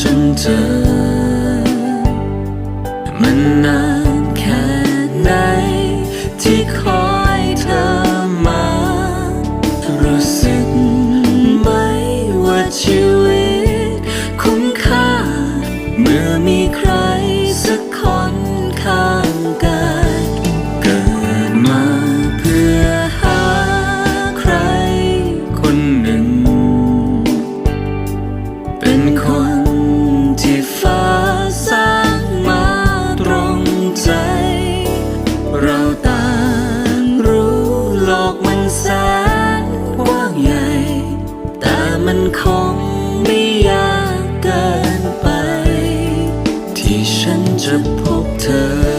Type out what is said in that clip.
ถึเธอ มันนานแค่ไหน ที่คอยเธอมา รู้สึกไหมว่าชื่ โลกมันแสนกว้างใหญ่ แต่มันคงไม่ยากเกินไป ที่ฉันจะพบเธอ